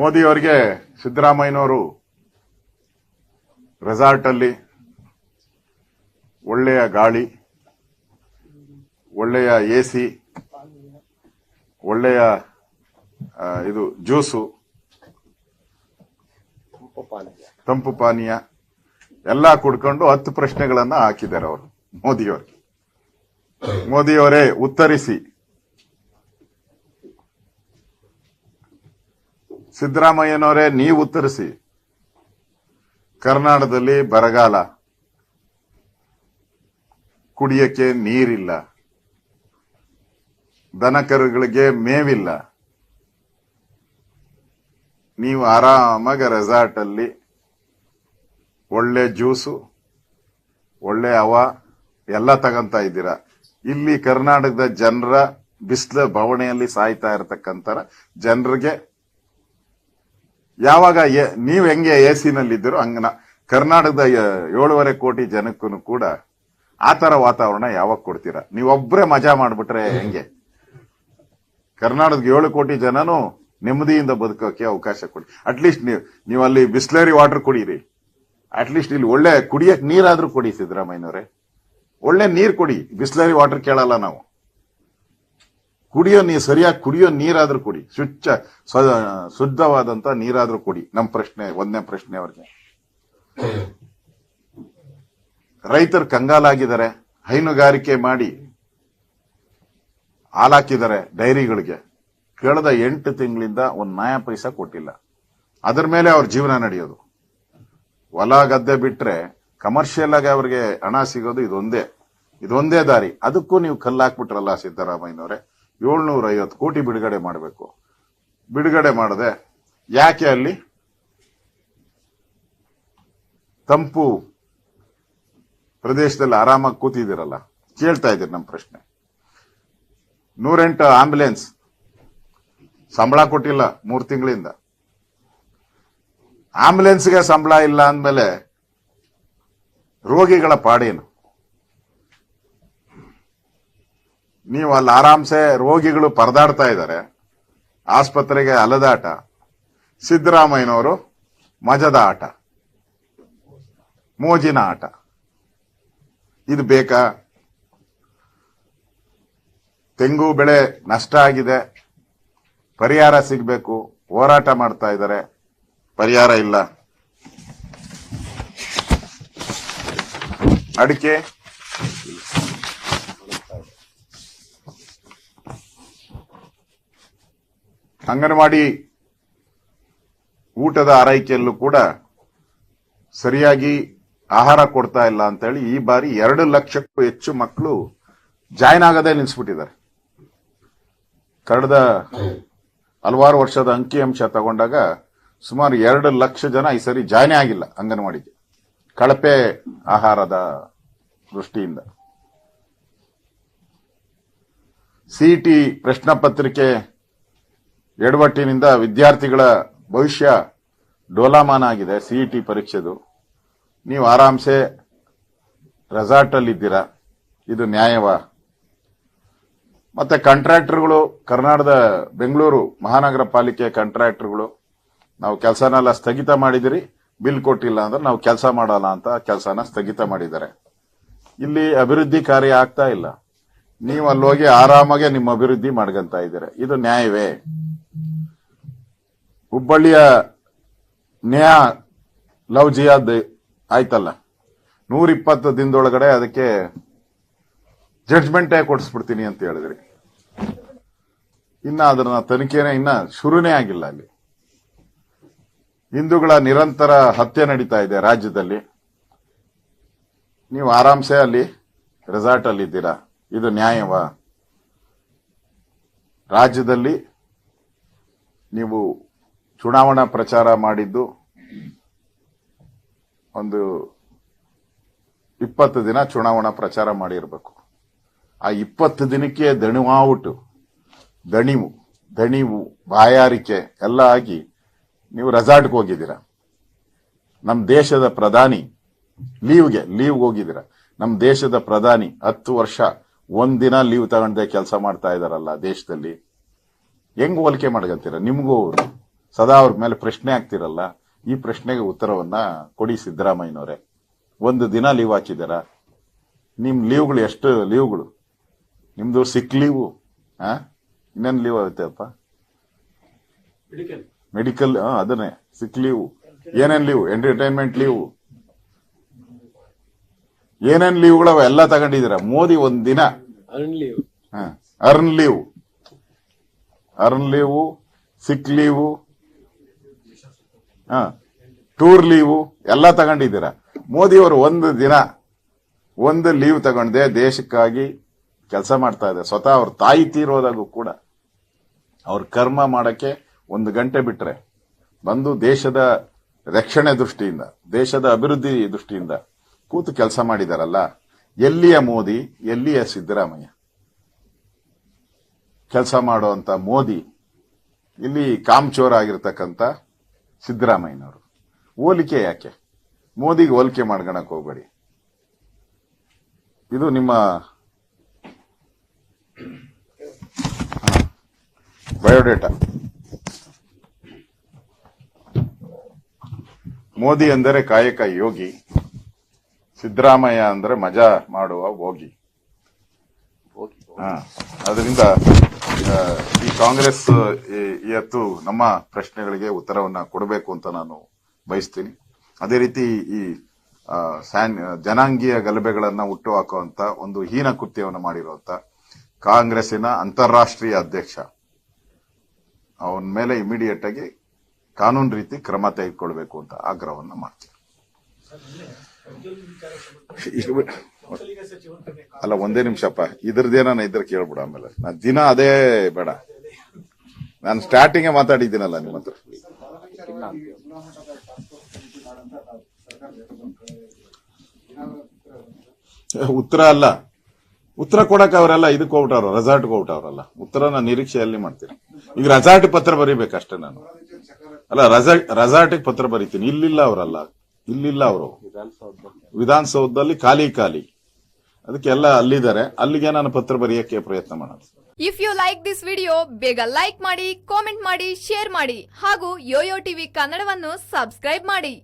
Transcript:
ಮೋದಿ ಅವರಿಗೆ ಸಿದ್ದರಾಮಯ್ಯನವರು ರೆಸಾರ್ಟ್ ಅಲ್ಲಿ ಒಳ್ಳೆಯ ಗಾಳಿ ಒಳ್ಳೆಯ ಎ ಸಿ ಒಳ್ಳೆಯ ಇದು ಜ್ಯೂಸು ತಂಪು ಪಾನೀಯ ಎಲ್ಲ ಕುಡ್ಕೊಂಡು ಹತ್ತು ಪ್ರಶ್ನೆಗಳನ್ನ ಹಾಕಿದ್ದಾರೆ ಅವರು ಮೋದಿಯವರಿಗೆ. ಮೋದಿಯವರೇ ಉತ್ತರಿಸಿ. ಸಿದ್ದರಾಮಯ್ಯನವರೇ, ನೀವು ಉತ್ತರಿಸಿ. ಕರ್ನಾಟಕದಲ್ಲಿ ಬರಗಾಲ. ಕುಡಿಯಕ್ಕೆ ನೀರಿಲ್ಲ. ದನಕರುಗಳಿಗೆ ಮೇವಿಲ್ಲ. ನೀವು ಆರಾಮಾಗಿ ರೆಸಾರ್ಟ್ ಅಲ್ಲಿ ಒಳ್ಳೆ ಜ್ಯೂಸು, ಒಳ್ಳೆ ಹವ ಎಲ್ಲ ತಗಂತ ಇದ್ದೀರಾ. ಇಲ್ಲಿ ಕರ್ನಾಟಕದ ಜನರ ಬಿಸಿಲ ಬವಣೆಯಲ್ಲಿ ಸಾಯ್ತಾ ಇರತಕ್ಕಂತ ಜನರಿಗೆ ಯಾವಾಗ ನೀವು ಹೆಂಗೆ ಎ ನಲ್ಲಿದ್ದೀರೋ ಹಂಗ ಕರ್ನಾಟಕದ ಏಳುವರೆ ಕೋಟಿ ಜನಕ್ಕೂ ಕೂಡ ಆತರ ತರ ವಾತಾವರಣ ಯಾವಾಗ ಕೊಡ್ತೀರಾ? ನೀವೊಬ್ರೆ ಮಜಾ ಮಾಡ್ಬಿಟ್ರೆ ಹೆಂಗೆ? ಕರ್ನಾಟಕದ ಏಳು ಕೋಟಿ ಜನನು ನೆಮ್ಮದಿಯಿಂದ ಬದುಕೋಕೆ ಅವಕಾಶ ಕೊಡಿ. ಅಟ್ಲೀಸ್ಟ್ ನೀವು ನೀವು ಅಲ್ಲಿ ಬಿಸ್ಲರಿ ವಾಟರ್ ಕುಡೀರಿ. ಅಟ್ಲೀಸ್ಟ್ ಇಲ್ಲಿ ಒಳ್ಳೆ ಕುಡಿಯಕ್ ನೀರಾದ್ರೂ ಕೊಡಿ ಸಿದ್ದರಾಮಯ್ಯನವರೇ. ಒಳ್ಳೆ ನೀರ್ ಕೊಡಿ. ಬಿಸ್ಲರಿ ವಾಟರ್ ಕೇಳಲ್ಲ ನಾವು. ಕುಡಿಯೋ ನೀರು, ಸರಿಯಾಗಿ ಕುಡಿಯೋ ನೀರಾದ್ರೂ ಕೊಡಿ. ಸ್ವಚ್ಛ ಸ್ವ- ಶುದ್ಧವಾದಂತ ನೀರಾದ್ರೂ ಕೊಡಿ. ನಮ್ಮ ಪ್ರಶ್ನೆ, ಒಂದನೇ ಪ್ರಶ್ನೆ ಅವ್ರಿಗೆ. ರೈತರು ಕಂಗಾಲಾಗಿದ್ದಾರೆ, ಹೈನುಗಾರಿಕೆ ಮಾಡಿ ಹಾಲಾಕಿದ್ದಾರೆ ಡೈರಿಗಳಿಗೆ. ಕಳೆದ ಎಂಟು ತಿಂಗಳಿಂದ ಒಂದು ನಯ ಪೈಸಾ ಕೊಟ್ಟಿಲ್ಲ. ಅದರ ಮೇಲೆ ಅವ್ರ ಜೀವನ ನಡೆಯೋದು. ಹೊಲ ಗದ್ದೆ ಬಿಟ್ರೆ ಕಮರ್ಷಿಯಲ್ ಆಗಿ ಅವ್ರಿಗೆ ಹಣ ಸಿಗೋದು ಇದೊಂದೇ. ಇದೊಂದೇ ದಾರಿ. ಅದಕ್ಕೂ ನೀವು ಕಲ್ಲಾಕ್ಬಿಟ್ರಲ್ಲ ಸಿದ್ದರಾಮಯ್ಯನವರೇ. ಏಳ್ನೂರ ಐವತ್ತು ಕೋಟಿ ಬಿಡುಗಡೆ ಮಾಡಬೇಕು. ಬಿಡುಗಡೆ ಮಾಡದೆ ಯಾಕೆ ಅಲ್ಲಿ? ತಂಪು ಪ್ರದೇಶದಲ್ಲಿ ಆರಾಮಾಗಿ ಕೂತಿದ್ದೀರಲ್ಲ? ಕೇಳ್ತಾ ಇದ್ದೀರಿ ನಮ್ಮ ಪ್ರಶ್ನೆ. ನೂರೆಂಟು ಆಂಬ್ಯುಲೆನ್ಸ್ ಸಂಬಳ ಕೊಟ್ಟಿಲ್ಲ ಮೂರು ತಿಂಗಳಿಂದ. ಆಂಬ್ಯುಲೆನ್ಸ್ಗೆ ಸಂಬಳ ಇಲ್ಲ ಅಂದಮೇಲೆ ರೋಗಿಗಳ ಪಾಡೇನು? ನೀವು ಅಲ್ಲಿ ಆರಾಮ್ಸೆ ರೋಗಿಗಳು ಪರದಾಡ್ತಾ ಇದ್ದಾರೆ. ಆಸ್ಪತ್ರೆಗೆ ಅಲದಾಟ. ಸಿದ್ದರಾಮಯ್ಯನವರು ಮಜದ ಆಟ. ಮೋಜಿನ ಆಟ. ಇದು ಬೇಕಾ? ತೆಂಗು ಬೆಳೆ ನಷ್ಟ ಆಗಿದೆ. ಪರಿಹಾರ ಸಿಗಬೇಕು. ಹೋರಾಟ ಮಾಡ್ತಾ ಇದ್ದಾರೆ. ಪರಿಹಾರ ಇಲ್ಲ. ಅಡಿಕೆ. ಅಂಗನವಾಡಿ ಊಟದ ಆರೈಕೆಯಲ್ಲೂ ಕೂಡ ಸರಿಯಾಗಿ ಆಹಾರ ಕೊಡ್ತಾ ಇಲ್ಲ ಅಂತೇಳಿ ಈ ಬಾರಿ ಎರಡು ಲಕ್ಷಕ್ಕೂ ಹೆಚ್ಚು ಮಕ್ಕಳು ಜಾಯ್ನ್ ಆಗದೆ ನಿಲ್ಲಿಸ್ಬಿಟ್ಟಿದ್ದಾರೆ ಕಳೆದ ಹಲವಾರು ವರ್ಷದ ಅಂಕಿಅಂಶ ತಗೊಂಡಾಗ ಸುಮಾರು ಎರಡು ಲಕ್ಷ ಜನ ಈ ಸರಿ ಜಾಯ್ನ್ ಆಗಿಲ್ಲ ಅಂಗನವಾಡಿಗೆ. ಕಳಪೆ ಆಹಾರದ ದೃಷ್ಟಿಯಿಂದ. ಸಿಇಟಿ ಪ್ರಶ್ನೆ ಪತ್ರಿಕೆ ಎಡವಟ್ಟಿನಿಂದ ವಿದ್ಯಾರ್ಥಿಗಳ ಭವಿಷ್ಯ ಡೋಲಾಮಾನ ಆಗಿದೆ ಸಿಇಟಿ ಪರೀಕ್ಷೆದು. ನೀವು ಆರಾಮ್ಸೆ ರೆಸಾರ್ಟ್ ಅಲ್ಲಿ ಇದ್ದೀರಾ ಇದು ನ್ಯಾಯವಾ. ಮತ್ತೆ ಕಾಂಟ್ರಾಕ್ಟರ್ಗಳು ಕರ್ನಾಟಕದ ಬೆಂಗಳೂರು ಮಹಾನಗರ ಪಾಲಿಕೆ ಕಾಂಟ್ರಾಕ್ಟರ್ಗಳು, ನಾವು ಕೆಲಸನೆಲ್ಲ ಸ್ಥಗಿತ ಮಾಡಿದಿರಿ, ಬಿಲ್ ಕೊಟ್ಟಿಲ್ಲ ಅಂದ್ರೆ ನಾವು ಕೆಲಸ ಮಾಡಲ್ಲ ಅಂತ ಕೆಲಸನ ಸ್ಥಗಿತ ಮಾಡಿದ್ದಾರೆ. ಇಲ್ಲಿ ಅಭಿವೃದ್ಧಿ ಕಾರ್ಯ ಆಗ್ತಾ ಇಲ್ಲ. ನೀವು ಅಲ್ಲಿ ಹೋಗಿ ಆರಾಮಾಗೆ ನಿಮ್ಮ ಅಭಿವೃದ್ಧಿ ಮಾಡ್ಕೊಂತ ಇದ್ದೀರ. ಇದು ನ್ಯಾಯವೇ? ಹುಬ್ಬಳ್ಳಿಯ ನ್ಯಾಯ ಲವ್ ಜಿಯಾದ್ ಆಯ್ತಲ್ಲ? ನೂರ ಇಪ್ಪತ್ತು ದಿನದೊಳಗಡೆ ಅದಕ್ಕೆ ಜಡ್ಜ್ಮೆಂಟೇ ಕೊಡಿಸ್ಬಿಡ್ತೀನಿ ಅಂತ ಹೇಳಿದ್ರಿ. ಇನ್ನ ಅದನ್ನ ತನಿಖೆನೇ ಇನ್ನ ಶುರುನೇ ಆಗಿಲ್ಲ ಅಲ್ಲಿ. ಹಿಂದೂಗಳ ನಿರಂತರ ಹತ್ಯೆ ನಡೀತಾ ಇದೆ ರಾಜ್ಯದಲ್ಲಿ. ನೀವು ಆರಾಮ್ಸೆ ಅಲ್ಲಿ ರೆಸಾರ್ಟ್ ಅಲ್ಲಿ ಇದ್ದೀರಾ ಇದು ನ್ಯಾಯವಾ. ರಾಜ್ಯದಲ್ಲಿ ನೀವು ಚುನಾವಣಾ ಪ್ರಚಾರ ಮಾಡಿದ್ದು ಒಂದು ಇಪ್ಪತ್ತು ದಿನ ಚುನಾವಣಾ ಪ್ರಚಾರ ಮಾಡಿರಬೇಕು. ಆ ಇಪ್ಪತ್ತು ದಿನಕ್ಕೆ ದಣಿವಾವುಟು ದಣಿವು ದಣಿವು, ಬಾಯಾರಿಕೆ ಎಲ್ಲ ಆಗಿ ನೀವು ರೆಸಾರ್ಟ್ಗೆ ಹೋಗಿದ್ದೀರ. ನಮ್ಮ ದೇಶದ ಪ್ರಧಾನಿ ಲೀವ್ಗೆ ಲೀವ್ಗೆ ಹೋಗಿದ್ದೀರ. ನಮ್ಮ ದೇಶದ ಪ್ರಧಾನಿ ಹತ್ತು ವರ್ಷ ಒಂದಿನ ಲೀವ್ ತಗೊಂಡೆ ಕೆಲಸ ಮಾಡ್ತಾ ಇದಾರಲ್ಲ ದೇಶದಲ್ಲಿ ಹೆಂಗ್ ಹೋಲಿಕೆ ಮಾಡ್ಕೊಂತೀರ? ನಿಮಗೂ ಸದಾ ಅವ್ರ ಮೇಲೆ ಪ್ರಶ್ನೆ ಆಗ್ತಿರಲ್ಲ ಈ ಪ್ರಶ್ನೆಗೆ ಉತ್ತರವನ್ನ ಕೊಡಿ ಸಿದ್ದರಾಮಯ್ಯನವರೇ. ಒಂದು ದಿನ ಲೀವ್ ಹಾಕಿದಾರ ನಿಮ್ ಲೀವ್ಗಳು ಎಷ್ಟು ಲೀವ್ಗಳು ನಿಮ್ದು ಸಿಕ್ ಲೀವು ಆ? ಇನ್ನೇನು ಲೀವ್ ಆಗುತ್ತೆಪ್ಪ ಮೆಡಿಕಲ್ ಅದನ್ನೇ. ಸಿಕ್ ಲೀವ್ ಏನೇನ್ ಲೀವ್ ಎಂಟರ್ಟೈನ್ಮೆಂಟ್ ಲೀವ್ ಏನೇನ್ ಲೀವ್ಗಳು ಅವೆಲ್ಲ ತಗೊಂಡಿದ್ದೀರ? ಮೋದಿ ಒಂದ್ ದಿನ. ಅರ್ನ್ಲಿ earn leave earn leave sick leave tour leave ಎಲ್ಲ ತಗೊಂಡಿದ್ದೀರ? ಮೋದಿ ಅವರು ಒಂದು ದಿನ ಒಂದು ಲೀವ್ ತಗೊಂಡೆ ದೇಶಕ್ಕಾಗಿ ಕೆಲಸ ಮಾಡ್ತಾ ಇದೆ ಸ್ವತಃ ಅವ್ರ ತಾಯಿ ತೀರೋದಾಗೂ ಕೂಡ. ಅವ್ರ ಕರ್ಮ ಮಾಡಕ್ಕೆ ಒಂದು ಗಂಟೆ ಬಿಟ್ರೆ ಬಂದು ದೇಶದ ರಕ್ಷಣೆ ದೃಷ್ಟಿಯಿಂದ ದೇಶದ ಅಭಿವೃದ್ಧಿ ದೃಷ್ಟಿಯಿಂದ ಕೂತು ಕೆಲಸ ಮಾಡಿದಾರಲ್ಲ, ಎಲ್ಲಿಯ ಮೋದಿ, ಎಲ್ಲಿಯ ಸಿದ್ದರಾಮಯ್ಯ? ಕೆಲಸ ಮಾಡುವಂತ ಮೋದಿ, ಇಲ್ಲಿ ಕಾಮ್ಚೋರ್ ಆಗಿರ್ತಕ್ಕಂಥ ಸಿದ್ದರಾಮಯ್ಯನವರು. ಹೋಲಿಕೆ ಯಾಕೆ? ಮೋದಿಗೆ ಹೋಲಿಕೆ ಮಾಡ್ಕೊಳಕ್ ಹೋಗ್ಬೇಡಿ. ಇದು ನಿಮ್ಮ ಬಯೋಡೇಟಾ. ಮೋದಿ ಅಂದರೆ ಕಾಯಕ ಯೋಗಿ. ಸಿದ್ದರಾಮಯ್ಯ ಅಂದ್ರೆ ಮಜಾ ಮಾಡುವ ಹೋಗಿ ಹಾ, ಅದರಿಂದ ಈ ಕಾಂಗ್ರೆಸ್ ಈ- ಇವತ್ತು ನಮ್ಮ ಪ್ರಶ್ನೆಗಳಿಗೆ ಉತ್ತರವನ್ನ ಕೊಡಬೇಕು ಅಂತ ನಾನು ಬಯಸ್ತೀನಿ. ಅದೇ ರೀತಿ ಈ ಸ್ಯಾನ್ ಜನಾಂಗೀಯ ಗಲಭೆಗಳನ್ನ ಹುಟ್ಟು ಹಾಕುವಂತ ಒಂದು ಹೀನ ಕೃತ್ಯವನ್ನು ಮಾಡಿರುವಂತ ಕಾಂಗ್ರೆಸ್ಸಿನ ಅಂತಾರಾಷ್ಟ್ರೀಯ ಅಧ್ಯಕ್ಷ ಅವನ ಮೇಲೆ ಇಮಿಡಿಯೇಟ್ ಆಗಿ ಕಾನೂನು ರೀತಿ ಕ್ರಮ ತೆಗೆದುಕೊಳ್ಬೇಕು ಅಂತ ಆಗ್ರಹವನ್ನು ಮಾಡ್ತೀನಿ. ಅಲ್ಲ, ಒಂದೇ ನಿಮಿಷಪ್ಪ. ಇದ್ರದ್ದೇನ ಇದ್ರ ಕೇಳ್ಬಿಡ ಆಮೇಲೆ. ನಾನು ದಿನ ಅದೇ ಬೇಡ. ನಾನು ಸ್ಟಾರ್ಟಿಂಗ್ ಮಾತಾಡಿದ್ದೀನಲ್ಲ ನಿಮ್ಮ ಹತ್ರ. ಉತ್ತರ ಅಲ್ಲ. ಉತ್ತರ ಕೊಡಕ್ ಅವರೆಲ್ಲ ಇದಕ್ಕೆ ಹೋಗ್ಬಿಟ್ಟವ್ರು ರೆಸಾರ್ಟ್ ಹೋಗ್ಬಿಟ್ಟವ್ರಲ್ಲ ನಿರೀಕ್ಷೆ ನಿರೀಕ್ಷೆಯಲ್ಲಿ ಮಾಡ್ತೀನಿ. ಈಗ ರೆಸಾರ್ಟ್ ಪತ್ರ ಬರೀಬೇಕಷ್ಟೇ ನಾನು. ಅಲ್ಲ ರೆಸಾರ್ಟ್ ಪತ್ರ ಬರೀತೀನಿ. ಇಲ್ಲಿಲ್ಲ ಅವರಲ್ಲ. ಇಲ್ಲಿಲ್ಲ ಅವರು. ವಿಧಾನಸೌಧದಲ್ಲಿ. ಖಾಲಿ ಖಾಲಿ. ಅದಕ್ಕೆಲ್ಲ ಅಲ್ಲಿದ್ದಾರೆ. ಅಲ್ಲಿಗೆ ನಾನು ಪತ್ರ ಬರೆಯಕ್ಕೆ ಪ್ರಯತ್ನ ಮಾಡೋದು. If you like this video ಬೇಗ ಲೈಕ್ ಮಾಡಿ ಕಾಮೆಂಟ್ ಮಾಡಿ ಶೇರ್ ಮಾಡಿ ಹಾಗೂ ಯೋಯೋ ಟಿವಿ ಕನ್ನಡವನ್ನು ಸಬ್ಸ್ಕ್ರೈಬ್ ಮಾಡಿ.